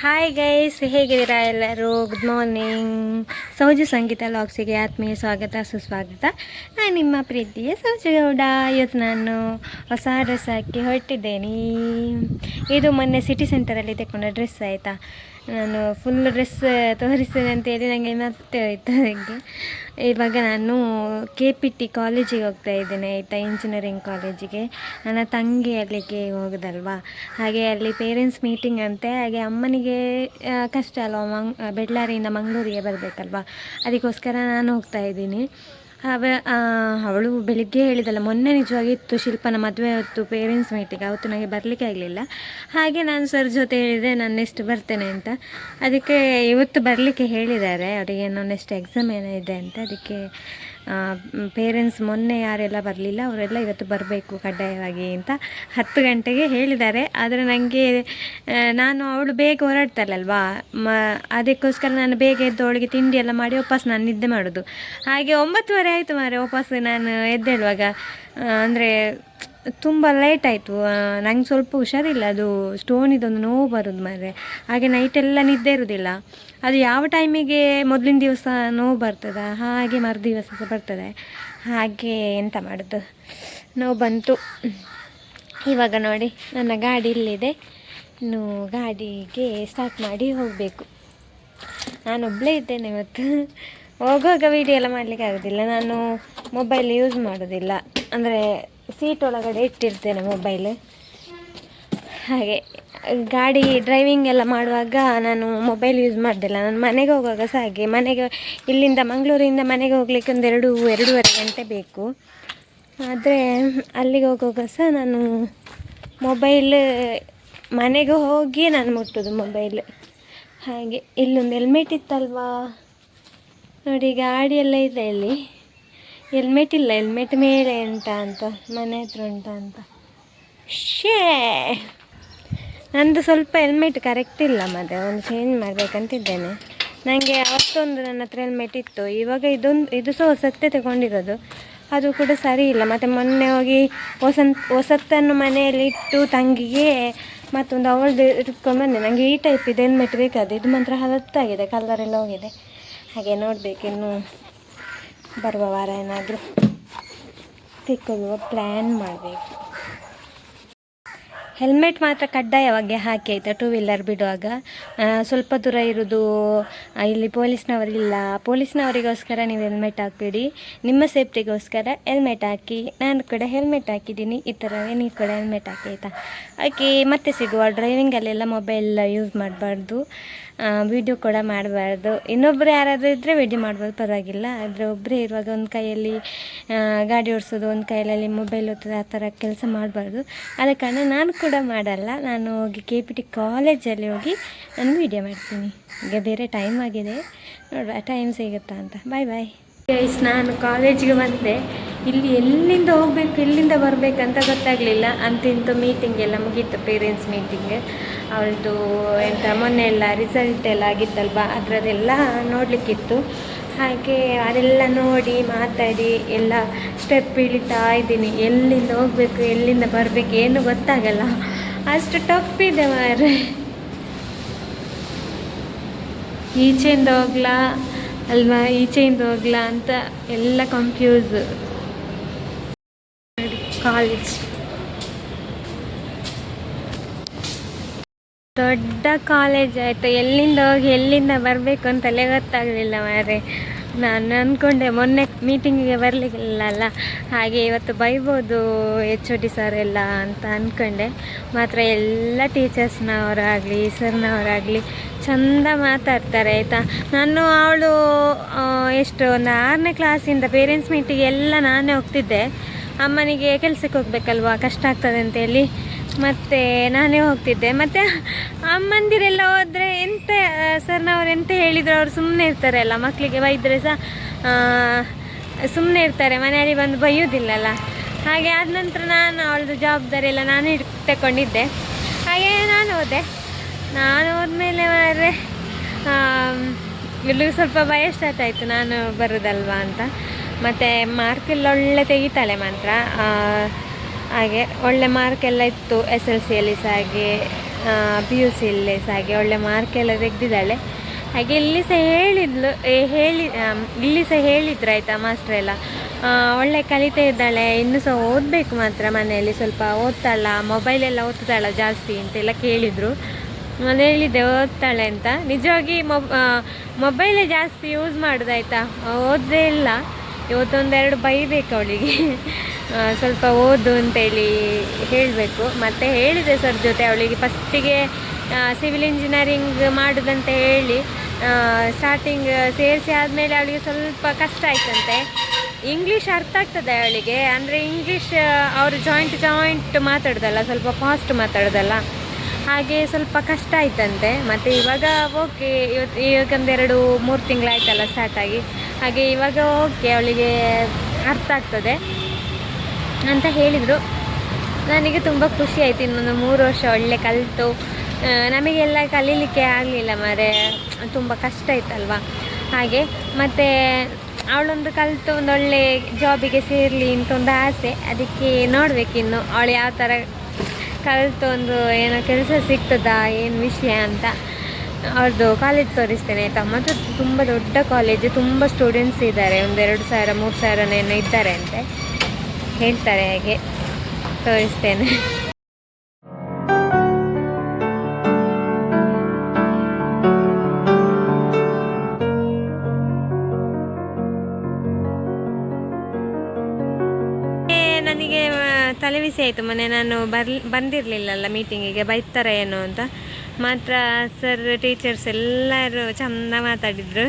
Hi guys ಹೇಗಿದ್ದೀರಾ ಎಲ್ಲರೂ? Good morning ಸೌಜು ಸಂಗೀತ ಲಾಗ್ಸಿಗೆ ಆತ್ಮೀಯ ಸ್ವಾಗತ, ಸುಸ್ವಾಗತ. ನಾನು ನಿಮ್ಮ ಪ್ರೀತಿಯ ಸೌಜು ಗೌಡ. ಇವತ್ತು ನಾನು ಹೊಸ ಡ್ರೆಸ್ ಹಾಕಿ ಹೊರಟಿದ್ದೇನೆ. ಇದು ಮೊನ್ನೆ ಸಿಟಿ ಸೆಂಟರಲ್ಲಿ ತೆಕ್ಕೊಂಡ ಡ್ರೆಸ್ ಆಯಿತಾ? ನಾನು ಫುಲ್ ಡ್ರೆಸ್ ತೋರಿಸ್ತೇನೆ ಅಂತೇಳಿ ನನಗೆ ಮತ್ತೆ ಹೋಯ್ತು ಅದಕ್ಕೆ. ಇವಾಗ ನಾನು ಕೆ ಪಿ ಟಿ ಕಾಲೇಜಿಗೆ ಹೋಗ್ತಾ ಇದ್ದೇನೆ, ಆಯಿತಾ? ಇಂಜಿನಿಯರಿಂಗ್ ಕಾಲೇಜಿಗೆ ನನ್ನ ತಂಗಿ ಅಲ್ಲಿಗೆ ಹೋಗೋದಲ್ವಾ? ಹಾಗೆ ಅಲ್ಲಿ ಪೇರೆಂಟ್ಸ್ ಮೀಟಿಂಗ್ ಅಂತೆ. ಹಾಗೆ ಅಮ್ಮನಿಗೆ ಕಷ್ಟ ಅಲ್ವಾ? ಮಂಗ್ ಬೆಳ್ಳಾರಿಯಿಂದ ಮಂಗಳೂರಿಗೆ ಬರಬೇಕಲ್ವಾ? ಅದಕ್ಕೋಸ್ಕರ ನಾನು ಹೋಗ್ತಾ ಇದ್ದೀನಿ. ಅವ ಅವಳು ಬೆಳಿಗ್ಗೆ ಹೇಳಿದಲ್ಲ, ಮೊನ್ನೆ ನಿಜವಾಗಿ ಇತ್ತು ಶಿಲ್ಪನ ಮದುವೆ ಹೊತ್ತು ಪೇರೆಂಟ್ಸ್ ಮೀಟಿಂಗ್ ಅವತ್ತು ನನಗೆ ಬರಲಿಕ್ಕೆ ಆಗಲಿಲ್ಲ. ಹಾಗೆ ನಾನು ಸರ್ ಜೊತೆ ಹೇಳಿದೆ, ನಾನು ನೆಕ್ಸ್ಟ್ ಬರ್ತೇನೆ ಅಂತ. ಅದಕ್ಕೆ ಇವತ್ತು ಬರಲಿಕ್ಕೆ ಹೇಳಿದ್ದಾರೆ, ಅವರಿಗೆ ನನ್ನ ನೆಕ್ಸ್ಟ್ ಎಕ್ಸಾಮ್ ಏನೋ ಇದೆ ಅಂತ, ಅದಕ್ಕೆ ಪೇರೆಂಟ್ಸ್ ಮೊನ್ನೆ ಯಾರೆಲ್ಲ ಬರಲಿಲ್ಲ, ಅವರೆಲ್ಲ ಇವತ್ತು ಬರಬೇಕು ಕಡ್ಡಾಯವಾಗಿ ಅಂತ ಹತ್ತು ಗಂಟೆಗೆ ಹೇಳಿದ್ದಾರೆ. ಆದರೆ ನನಗೆ ನಾನು ಅವಳು ಬೇಗ ಹೊರಡ್ತಾಳಲ್ವಾ? ಮ, ಅದಕ್ಕೋಸ್ಕರ ನಾನು ಬೇಗ ಎದ್ದು ಅವಳಿಗೆ ತಿಂಡಿ ಎಲ್ಲ ಮಾಡಿ ವಾಪಸ್ ನಾನು ನಿದ್ದೆ ಮಾಡೋದು. ಹಾಗೆ ಒಂಬತ್ತುವರೆ ಆಯಿತು ಮಾರೆ ವಾಪಸ್ ನಾನು ಎದ್ದೇಳುವಾಗ. ಅಂದರೆ ತುಂಬ ಲೇಟ್ ಆಯಿತು. ನಂಗೆ ಸ್ವಲ್ಪ ಹುಷಾರಿಲ್ಲ. ಅದು ಸ್ಟೋನ್ ಇದೊಂದು ನೋವು ಬರೋದು ಮಾರೆ ಹಾಗೆ ನೈಟೆಲ್ಲ ನಿದ್ದೆ ಇರೋದಿಲ್ಲ. ಅದು ಯಾವ ಟೈಮಿಗೆ ಮೊದಲಿನ ದಿವಸ ನೋವು ಬರ್ತದೆ? ಹಾಗೆ ಮರು ದಿವಸ ಸಹ ಬರ್ತದೆ. ಹಾಗೆ ಎಂತ ಮಾಡೋದು? ನೋವು ಬಂತು. ಇವಾಗ ನೋಡಿ, ನನ್ನ ಗಾಡಿ ಇಲ್ಲಿದೆ. ಇನ್ನು ಗಾಡಿಗೆ ಸ್ಟಾರ್ಟ್ ಮಾಡಿ ಹೋಗಬೇಕು. ನಾನು ಒಬ್ಬಳೇ ಇದ್ದೇನೆ ಇವತ್ತು. ಹೋಗುವಾಗ ವೀಡಿಯೋ ಎಲ್ಲ ಮಾಡಲಿಕ್ಕೆ ಆಗೋದಿಲ್ಲ. ನಾನು ಮೊಬೈಲ್ ಯೂಸ್ ಮಾಡೋದಿಲ್ಲ. ಅಂದರೆ ಸೀಟ್ ಒಳಗಡೆ ಇಟ್ಟಿರ್ತೇನೆ ಮೊಬೈಲ್ ಹಾಗೆ, ಗಾಡಿ ಡ್ರೈವಿಂಗ್ ಎಲ್ಲ ಮಾಡುವಾಗ ನಾನು ಮೊಬೈಲ್ ಯೂಸ್ ಮಾಡಿದಿಲ್ಲ. ನಾನು ಮನೆಗೆ ಹೋಗುವಾಗ ಸಹ ಹಾಗೆ ಮನೆಗೆ, ಇಲ್ಲಿಂದ ಮಂಗಳೂರಿಂದ ಮನೆಗೆ ಹೋಗ್ಲಿಕ್ಕೆ ಒಂದು ಎರಡು, ಎರಡೂವರೆ ಗಂಟೆ ಬೇಕು. ಆದರೆ ಅಲ್ಲಿಗೆ ಹೋಗುವಾಗ ಸಹ ನಾನು ಮೊಬೈಲ್ ಮನೆಗೆ ಹೋಗಿ ನಾನು ಮುಟ್ಟೋದು ಮೊಬೈಲ್ ಹಾಗೆ, ಇಲ್ಲೊಂದು ಹೆಲ್ಮೆಟ್ ಇತ್ತಲ್ವಾ? ನೋಡಿ ಗಾಡಿ ಎಲ್ಲ ಇದೆ ಇಲ್ಲಿ. ಹೆಲ್ಮೆಟ್ ಇಲ್ಲ ಹೆಲ್ಮೆಟ್ ಮೇಲೆ ಉಂಟ ಅಂತ, ಮನೆ ಹತ್ರ ಉಂಟ ಅಂತ. ಶೇ! ನಂದು ಸ್ವಲ್ಪ ಹೆಲ್ಮೆಟ್ ಕರೆಕ್ಟ್ ಇಲ್ಲ ಮತ್ತೆ ಒಂದು ಚೇಂಜ್ ಮಾಡಬೇಕಂತಿದ್ದೇನೆ. ನನಗೆ ಅವತ್ತೊಂದು ನನ್ನ ಹತ್ರ ಹೆಲ್ಮೆಟ್ ಇತ್ತು, ಇವಾಗ ಇದೊಂದು, ಇದು ಸಹ ಹೊಸತ್ತೆ ತಗೊಂಡಿರೋದು. ಅದು ಕೂಡ ಸರಿ ಇಲ್ಲ, ಮತ್ತು ಮೊನ್ನೆ ಹೋಗಿ ಹೊಸ ಹೊಸತ್ತನ್ನು ಮನೆಯಲ್ಲಿ ಇಟ್ಟು ತಂಗಿಗೆ ಮತ್ತೊಂದು ಅವಳದು ಇಟ್ಕೊಂಡು ಬಂದೆ. ನನಗೆ ಈ ಟೈಪ್ ಇದೆ ಹೆಲ್ಮೆಟ್ ಬೇಕಾದ ಇದು ಮಾತ್ರ ಹಲತ್ತಾಗಿದೆ ಕಲರ್ ಎಲ್ಲ ಹೋಗಿದೆ. ಹಾಗೆ ನೋಡಬೇಕು ಇನ್ನು. ಬರುವ ವಾರ ಏನಾದರೂ ತೆಕ್ಕೊಳ್ಳುವ ಪ್ಲ್ಯಾನ್ ಮಾಡಬೇಕು. ಹೆಲ್ಮೆಟ್ ಮಾತ್ರ ಕಡ್ಡಾಯವಾಗಿ ಹಾಕಿ ಆಯಿತಾ? ಟೂ ವೀಲರ್ ಬಿಡುವಾಗ? ಸ್ವಲ್ಪ ದೂರ ಇರೋದು ಇಲ್ಲಿ ಪೊಲೀಸ್ನವರಿಲ್ಲ. ಪೊಲೀಸ್ನವರಿಗೋಸ್ಕರ ನೀವು ಹೆಲ್ಮೆಟ್ ಹಾಕಬೇಡಿ. ನಿಮ್ಮ ಸೇಫ್ಟಿಗೋಸ್ಕರ ಹೆಲ್ಮೆಟ್ ಹಾಕಿ. ನಾನು ಕೂಡ ಹೆಲ್ಮೆಟ್ ಹಾಕಿದ್ದೀನಿ. ಈ ಥರವೇ ನೀವು ಕೂಡ ಹೆಲ್ಮೆಟ್ ಹಾಕಿ ಆಯಿತಾ? ಹಾಕಿ ಮತ್ತೆ ಸಿಗುವ ಡ್ರೈವಿಂಗಲ್ಲೆಲ್ಲ ಮೊಬೈಲ್ ಯೂಸ್ ಮಾಡಬಾರ್ದು. ವಿಡಿಯೋ ಕೂಡ ಮಾಡಬಾರ್ದು. ಇನ್ನೊಬ್ಬರು ಯಾರಾದರೂ ಇದ್ದರೆ ವೀಡಿಯೋ ಮಾಡ್ಬೋದು, ಪರವಾಗಿಲ್ಲ. ಆದರೆ ಒಬ್ಬರೇ ಇರುವಾಗ ಒಂದು ಕೈಯಲ್ಲಿ ಗಾಡಿ ಓಡಿಸೋದು, ಒಂದು ಕೈಯಲ್ಲಿ ಮೊಬೈಲ್ ಓದೋದು ಆ ಥರ ಕೆಲಸ ಮಾಡಬಾರ್ದು. ಆದ ಕಾರಣ ನಾನು ಕೂಡ ಮಾಡಲ್ಲ. ನಾನು ಹೋಗಿ ಕೆ ಪಿ ಟಿ ಕಾಲೇಜಲ್ಲಿ ಹೋಗಿ ನಾನು ವೀಡಿಯೋ ಮಾಡ್ತೀನಿ. ಈಗ ಬೇರೆ ಟೈಮ್ ಆಗಿದೆ. ನೋಡುವ ಟೈಮ್ ಸಿಗುತ್ತಾ ಅಂತ. ಬಾಯ್ ಬಾಯ್ ಗೈಸ್ ನಾನು ಕಾಲೇಜಿಗೆ ಬಂದೆ. ಇಲ್ಲಿ ಎಲ್ಲಿಂದ ಹೋಗಬೇಕು, ಎಲ್ಲಿಂದ ಬರಬೇಕಂತ ಗೊತ್ತಾಗಲಿಲ್ಲ. ಅಂತಿಂತು ಮೀಟಿಂಗ್ ಎಲ್ಲ ಮುಗೀತು ಪೇರೆಂಟ್ಸ್ ಮೀಟಿಂಗ್ ಅವಳದು ಎಂತ, ಮೊನ್ನೆ ಎಲ್ಲ ರಿಸಲ್ಟ್ ಎಲ್ಲ ಆಗಿತ್ತಲ್ವ? ಅದರದೆಲ್ಲ ನೋಡಲಿಕ್ಕಿತ್ತು. ಹಾಗೆ ಅದೆಲ್ಲ ನೋಡಿ ಮಾತಾಡಿ ಎಲ್ಲ ಸ್ಟೆಪ್ ಇಳಿತಾ ಇದ್ದೀನಿ. ಎಲ್ಲಿಂದ ಹೋಗಬೇಕು, ಎಲ್ಲಿಂದ ಬರಬೇಕು ಏನು ಗೊತ್ತಾಗಲ್ಲ. ಅಷ್ಟು ಟಫ್ ಇದೆ ಮಾರೆ ಈಚೆಯಿಂದ ಹೋಗ್ಲಾ? ಅಲ್ವಾ? ಈಚೆಯಿಂದ ಹೋಗ್ಲಾ ಅಂತ ಎಲ್ಲ ಕನ್ಫ್ಯೂಸ್ ಕಾಲೇಜ್ ದೊಡ್ಡ ಕಾಲೇಜ್ ಆಯಿತು. ಎಲ್ಲಿಂದ ಹೋಗಿ ಎಲ್ಲಿಂದ ಬರಬೇಕು ಅಂತಲೇ ಗೊತ್ತಾಗಲಿಲ್ಲ ಮಾರೆ ನಾನು ಅಂದ್ಕೊಂಡೆ ಮೊನ್ನೆ ಮೀಟಿಂಗಿಗೆ ಬರಲಿಲ್ಲಲ್ಲ ಹಾಗೆ ಇವತ್ತು ಬೈಬೋದು ಎಚ್ ಒ ಡಿ ಸರ್ ಎಲ್ಲ ಅಂತ ಅಂದ್ಕೊಂಡೆ ಮಾತ್ರ ಎಲ್ಲ ಟೀಚರ್ಸ್ನವರಾಗಲಿ ಸರ್ನವರಾಗಲಿ ಚಂದ ಮಾತಾಡ್ತಾರೆ, ಆಯಿತಾ? ನಾನು ಅವಳು ಎಷ್ಟು ಒಂದು ಆರನೇ ಕ್ಲಾಸಿಂದ ಪೇರೆಂಟ್ಸ್ ಮೀಟಿಗೆ ಎಲ್ಲ ನಾನೇ ಹೋಗ್ತಿದ್ದೆ. ಅಮ್ಮನಿಗೆ ಕೆಲಸಕ್ಕೆ ಹೋಗ್ಬೇಕಲ್ವಾ, ಕಷ್ಟ ಆಗ್ತದೆ ಅಂತೇಳಿ. ಮತ್ತು ನಾನೇ ಹೋಗ್ತಿದ್ದೆ. ಮತ್ತು ಅಮ್ಮಂದಿರೆಲ್ಲ ಹೋದರೆ ಸರ್ನವ್ರು ಎಂತ ಹೇಳಿದ್ರು, ಅವ್ರು ಸುಮ್ಮನೆ ಇರ್ತಾರೆ ಅಲ್ಲ ಮಕ್ಕಳಿಗೆ ಬೈದರೆ ಸಹ ಸುಮ್ಮನೆ ಇರ್ತಾರೆ, ಮನೆಯಲ್ಲಿ ಬಂದು ಬೈಯೋದಿಲ್ಲಲ್ಲ. ಹಾಗೆ ಆದ ನಂತರ ನಾನು ಅವಳದು ಜವಾಬ್ದಾರಿ ಎಲ್ಲ ನಾನು ಹಿಡ್ ತಗೊಂಡಿದ್ದೆ ಹಾಗೆ ನಾನು ಹೋದೆ. ನಾನು ಹೋದ್ಮೇಲೆ ಮಾರೆ ಇಲ್ಲಿಗೆ ಸ್ವಲ್ಪ ಭಯ ಸ್ಟಾರ್ಟ್ ಆಯಿತು, ನಾನು ಬರೋದಲ್ವಾ ಅಂತ. ಮತ್ತು ಮಾರ್ಕೆಲ್ಲ ಒಳ್ಳೆ ತೆಗಿತಾಳೆ ಮಾತ್ರ ಹಾಗೆ ಒಳ್ಳೆ ಮಾರ್ಕೆಲ್ಲ ಇತ್ತು ಎಸ್ ಎಲ್ ಸಿಯಲ್ಲಿ ಸಹ ಹಾಗೆ. ಪಿ ಯು ಸಿ ಇಲ್ಲಿ ಸಹ ಹಾಗೆ ಒಳ್ಳೆ ಮಾರ್ಕ್ ಎಲ್ಲ ತೆಗೆದಿದ್ದಾಳೆ. ಹಾಗೆ ಇಲ್ಲಿ ಸಹ ಹೇಳಿದ್ಲು ಹೇಳಿ ಇಲ್ಲಿ ಸಹ ಹೇಳಿದ್ರು ಆಯಿತಾ ಮಾಸ್ಟ್ರ್ ಎಲ್ಲ. ಒಳ್ಳೆ ಕಲಿತಾ ಇದ್ದಾಳೆ, ಇನ್ನೂ ಸಹ ಓದಬೇಕು ಮಾತ್ರ ಮನೆಯಲ್ಲಿ, ಸ್ವಲ್ಪ ಓದ್ತಾಳ ಮೊಬೈಲೆಲ್ಲ ಓದ್ತಾಳ ಜಾಸ್ತಿ ಅಂತೆಲ್ಲ ಕೇಳಿದರು. ಮನೆ ಹೇಳಿದ್ದೆ, ಓದ್ತಾಳೆ ಅಂತ. ನಿಜವಾಗಿ ಮೊಬ್ ಮೊಬೈಲೇ ಜಾಸ್ತಿ ಯೂಸ್ ಮಾಡೋದಾಯ್ತಾ? ಓದದೇ ಇಲ್ಲ. ಇವತ್ತೊಂದೆರಡು ಬೈಬೇಕು ಅವಳಿಗೆ. ಸ್ವಲ್ಪ ಓದು ಅಂತೇಳಿ ಹೇಳಬೇಕು. ಮತ್ತು ಹೇಳಿದೆ ಸರ್ ಜೊತೆ ಅವಳಿಗೆ ಫಸ್ಟಿಗೆ ಸಿವಿಲ್ ಇಂಜಿನಿಯರಿಂಗ್ ಮಾಡೋದಂತ ಹೇಳಿ ಸ್ಟಾರ್ಟಿಂಗ್ ಸೇರಿಸಿ ಆದಮೇಲೆ ಅವಳಿಗೆ ಸ್ವಲ್ಪ ಕಷ್ಟ ಆಯ್ತಂತೆ. ಇಂಗ್ಲೀಷ್ ಅರ್ಥ ಆಗ್ತದೆ ಅವಳಿಗೆ. ಅಂದರೆ ಇಂಗ್ಲೀಷ್ ಅವರು ಜಾಯಿಂಟ್ ಜಾಯಿಂಟ್ ಮಾತಾಡೋದಲ್ಲ, ಸ್ವಲ್ಪ ಫಾಸ್ಟ್ ಮಾತಾಡೋದಲ್ಲ. ಹಾಗೆ ಸ್ವಲ್ಪ ಕಷ್ಟ ಆಯ್ತಂತೆ. ಮತ್ತು ಇವಾಗ ಓಕೆ ಇವತ್ತು ಈಗೊಂದೆರಡು ಮೂರು ತಿಂಗಳಾಯ್ತಲ್ಲ ಸ್ಟಾರ್ಟಾಗಿ ಹಾಗೆ ಇವಾಗ ಓಕೆ ಅವಳಿಗೆ ಅರ್ಥ ಆಗ್ತದೆ. ಅಂತ ಹೇಳಿದರು. ನನಗೆ ತುಂಬ ಖುಷಿ ಆಯಿತು ಇನ್ನೊಂದು ಮೂರು ವರ್ಷ ಒಳ್ಳೆ ಕಲಿತು. ನಮಗೆಲ್ಲ ಕಲೀಲಿಕ್ಕೆ ಆಗಲಿಲ್ಲ ಮರೆ. ತುಂಬ ಕಷ್ಟ ಆಯ್ತಲ್ವ ಹಾಗೆ ಮತ್ತು ಅವಳೊಂದು ಕಲಿತು ಒಂದು ಒಳ್ಳೆ ಜಾಬಿಗೆ ಸೇರಲಿ ಅಂತ ಒಂದು ಆಸೆ. ಅದಕ್ಕೆ ನೋಡಬೇಕಿನ್ನು ಅವಳು ಯಾವ ಥರ ಕಲಿತು ಒಂದು ಏನೋ ಕೆಲಸ ಸಿಗ್ತದಾ, ಏನು ವಿಷಯ ಅಂತ. ಅವ್ರದ್ದು ಕಾಲೇಜ್ ತೋರಿಸ್ತೇನೆ ಆಯಿತಾ? ಮತ್ತು ತುಂಬ ದೊಡ್ಡ ಕಾಲೇಜು ತುಂಬ ಸ್ಟೂಡೆಂಟ್ಸ್ ಇದ್ದಾರೆ. ಒಂದು ಎರಡು ಸಾವಿರ, ಮೂರು ಸಾವಿರನೇನೋ ಇದ್ದಾರೆ ಅಂತೆ ಹೇಳ್ತಾರೆ ಹಾಗೆ ತೋರಿಸ್ತೇನೆ. ಆಯಿತು, ಮೊನ್ನೆ ನಾನು ಬರ್ಲಿ, ಬಂದಿರಲಿಲ್ಲಲ್ಲ ಮೀಟಿಂಗಿಗೆ ಬೈತಾರೆ ಏನು ಅಂತ. ಮಾತ್ರ ಸರ್ ಟೀಚರ್ಸ್ ಎಲ್ಲರೂ ಚಂದ ಮಾತಾಡಿದರು.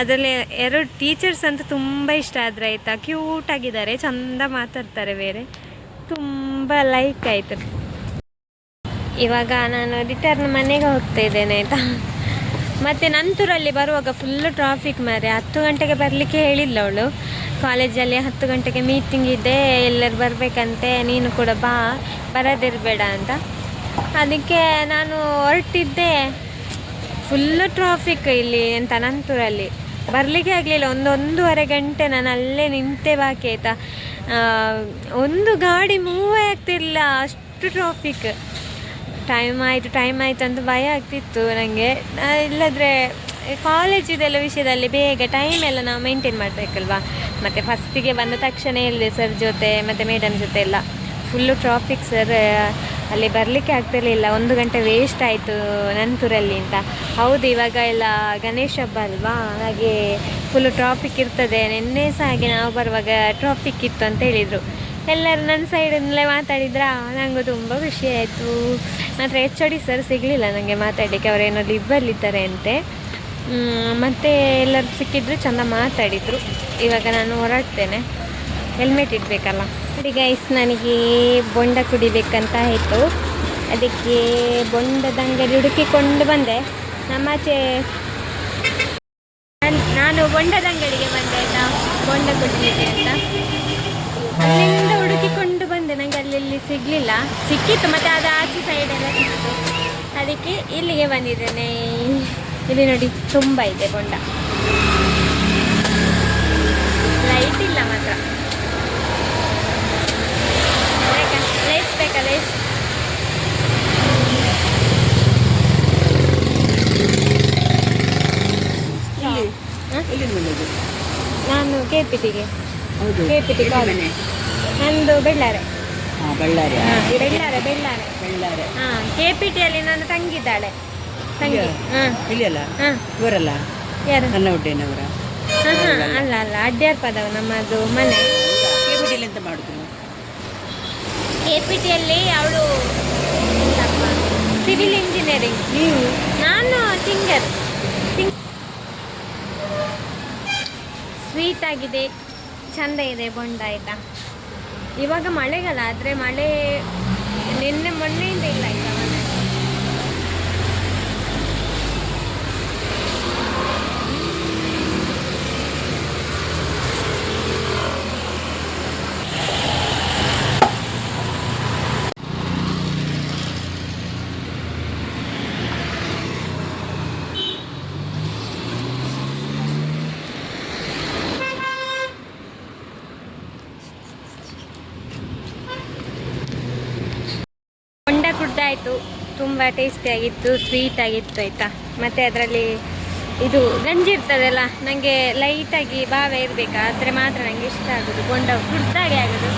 ಅದರಲ್ಲಿ ಎರಡು ಟೀಚರ್ಸ್ ಅಂತ ತುಂಬ ಇಷ್ಟ ಆದರೆ ಆಯಿತಾ ಕ್ಯೂಟ್ ಆಗಿದ್ದಾರೆ, ಚಂದ ಮಾತಾಡ್ತಾರೆ ಬೇರೆ. ತುಂಬ ಲೈಕ್ ಆಯಿತು. ಇವಾಗ ನಾನು ರಿಟರ್ನ್ ಮನೆಗೆ ಹೋಗ್ತಾ ಇದ್ದೇನೆ ಆಯಿತಾ. ಮತ್ತು ನಂತರಲ್ಲಿ ಬರುವಾಗ ಫುಲ್ಲು ಟ್ರಾಫಿಕ್ ಮಾರೆ, ಹತ್ತು ಗಂಟೆಗೆ ಬರಲಿಕ್ಕೆ ಹೇಳಿಲ್ಲ ಅವಳು. ಕಾಲೇಜಲ್ಲಿ ಹತ್ತು ಗಂಟೆಗೆ ಮೀಟಿಂಗ್ ಇದೆ, ಎಲ್ಲರೂ ಬರಬೇಕಂತೆ, ನೀನು ಕೂಡ ಬಾ, ಬರೋದಿರಬೇಡ ಅಂತ. ಅದಕ್ಕೆ ನಾನು ಹೊರಟಿದ್ದೆ. ಫುಲ್ಲು ಟ್ರಾಫಿಕ್ ಇಲ್ಲಿ ಅಂತ ಅನಂತೂರಲ್ಲಿ ಬರಲಿಕ್ಕೆ ಆಗಲಿಲ್ಲ, ಒಂದು ಒಂದೂವರೆ ಗಂಟೆ ನಾನು ಅಲ್ಲೇ ನಿಂತೆ ಬಾಕಿ ಆಯಿತಾ. ಒಂದು ಗಾಡಿ ಮೂವೇ ಆಗ್ತಿರಲಿಲ್ಲ, ಅಷ್ಟು ಟ್ರಾಫಿಕ್ ಟೈಮ್ ಆಯಿತು ಟೈಮ್ ಆಯಿತು ಅಂತ ಭಯ ಆಗ್ತಿತ್ತು ನನಗೆ ಇಲ್ಲದ್ರೆ ಕಾಲೇಜಿದೆಲ್ಲ ವಿಷಯದಲ್ಲಿ ಬೇಗ ಟೈಮ್ ಎಲ್ಲ ನಾವು ಮೇಂಟೈನ್ ಮಾಡಬೇಕಲ್ವಾ? ಮತ್ತು ಫಸ್ಟಿಗೆ ಬಂದ ತಕ್ಷಣ ಹೇಳಿದೆ ಸರ್ ಜೊತೆ, ಮತ್ತು ಮೇಡಮ್ ಜೊತೆ ಎಲ್ಲ ಫುಲ್ಲು ಟ್ರಾಫಿಕ್ ಸರ್ ಅಲ್ಲಿ ಬರಲಿಕ್ಕೆ ಆಗ್ತಿರಲಿಲ್ಲ. ಒಂದು ಗಂಟೆ ವೇಸ್ಟ್ ಆಯಿತು ನಂತೂರಲ್ಲಿ ಅಂತ. ಹೌದು, ಇವಾಗ ಎಲ್ಲ ಗಣೇಶ ಹಬ್ಬ ಅಲ್ವಾ? ಹಾಗೆ ಫುಲ್ಲು ಟ್ರಾಫಿಕ್ ಇರ್ತದೆ. ನಿನ್ನೆ ಸಹ ಹಾಗೆ ನಾವು ಬರುವಾಗ ಟ್ರಾಫಿಕ್ ಇತ್ತು ಅಂತ ಹೇಳಿದರು. ಎಲ್ಲರೂ ನನ್ನ ಸೈಡಿಂದಲೇ ಮಾತಾಡಿದ್ರಾ? ನನಗೂ ತುಂಬ ಖುಷಿ ಆಯಿತು. ಮಾತ್ರ ಎಚ್ ಡಿ ಸರ್ ಸಿಗಲಿಲ್ಲ ನನಗೆ ಮಾತಾಡಲಿಕ್ಕೆ. ಅವರೇನೋ ಲಿಬ್ಬಲ್ಲಿದ್ದಾರೆ ಅಂತೆ. ಮತ್ತೆ ಎಲ್ಲರೂ ಸಿಕ್ಕಿದ್ರು ಚೆಂದ ಮಾತಾಡಿದರು. ಇವಾಗ ನಾನು ಹೊರಡ್ತೇನೆ. ಹೆಲ್ಮೆಟ್ ಇಡಬೇಕಲ್ಲ. ಗೈಸ್ ನನಗೆ ಬೊಂಡ ಕುಡಿಬೇಕಂತ ಆಯಿತು. ಅದಕ್ಕೆ ಬೊಂಡದ ಅಂಗಡಿ ಹುಡುಕಿಕೊಂಡು ಬಂದೆ. ನಮ್ಮಾಚೆ ನಾನು ಬೊಂಡದ ಅಂಗಡಿಗೆ ಬಂದೆ ಆಯಿತಾ ಬೊಂಡ ಕುಡಿಲಿಕ್ಕೆ ಅಂತ. ಅಲ್ಲಿಂದ ಹುಡುಕಿಕೊಂಡು ಬಂದೆ. ನನಗೆ ಅಲ್ಲಿ ಸಿಗಲಿಲ್ಲ. ಸಿಕ್ಕಿತ್ತು, ಮತ್ತು ಅದು ಆಚೆ ಸೈಡ್ ಎಲ್ಲ ಸಿಕ್ಕಿತ್ತು. ಅದಕ್ಕೆ ಇಲ್ಲಿಗೆ ಬಂದಿದ್ದೇನೆ. ಇಲ್ಲಿ ನೋಡಿ ತುಂಬ ಇದೆ ಬೊಂಡ ಲೈಟ್ ಇಲ್ಲ ಮಾತ್ರ. ಲೈಟ್ ಬೇಕಾ ಲೈಟ್ ನಾನು ಕೆ ಪಿ ಟಿಗೆ ಕೆ ಪಿ ಟಿ ನಂದು ಬಳ್ಳಾರಿ ಬೆಳ್ಳಾರೆ ಬೆಳ್ಳಾರೆ ಬಳ್ಳಾರಿ ಹಾಂ ಕೆ ಪಿ ಟಿಯಲ್ಲಿ ನಾನು ತಂಗಿದ್ದಾಳೆ. ತಂಗಿ? ಹಾಂ ಇಲ್ಲಿ ಅಲ್ಲ ಹಾಂ ಇವರಲ್ಲ? ಯಾರು? ನನ್ನ ಹುಟ್ಟೇನವರ ಹಾಂ ಹಾಂ ಅಲ್ಲ ಅಲ್ಲ. ಅಡ್ಯಾರ್ ಪದವ ನಮ್ಮದು ಮನೆ. ಕೇಬಿಡಿಯಲ್ಲಿ ಎಂತ ಮಾಡುದು ಕೆ ಪಿ ಟಿಯಲ್ಲಿ ಅವಳು ಸಿವಿಲ್ ಇಂಜಿನಿಯರಿಂಗ್ ನೀವು? ನಾನು ಸಿಂಗರ್ ಸಿಂಗ್ ಸ್ವೀಟ್ ಆಗಿದೆ. ಚಂದ ಇದೆ ಬೊಂಡ ಆಯ್ತಾ. ಇವಾಗ ಮಳೆಗಾಲ ಆದರೆ ಮಳೆ ನಿನ್ನೆ ಮೊನ್ನೆಯಿಂದ ಇಲ್ಲ ಆಯ್ತಾ? ತುಂಬ ಟೇಸ್ಟಿಯಾಗಿತ್ತು ಸ್ವೀಟ್ ಆಗಿತ್ತು ಆಯಿತಾ? ಮತ್ತು ಅದರಲ್ಲಿ ಇದು ಗಂಜಿ ಇರ್ತದಲ್ಲ ನನಗೆ ಲೈಟಾಗಿ ಭಾವ ಇರಬೇಕು? ಆದರೆ ಮಾತ್ರ ನನಗೆ ಇಷ್ಟ ಆಗೋದು. ಗೊಂಡ ಕುಡ್ದಾಗೆ ಆಗೋದು.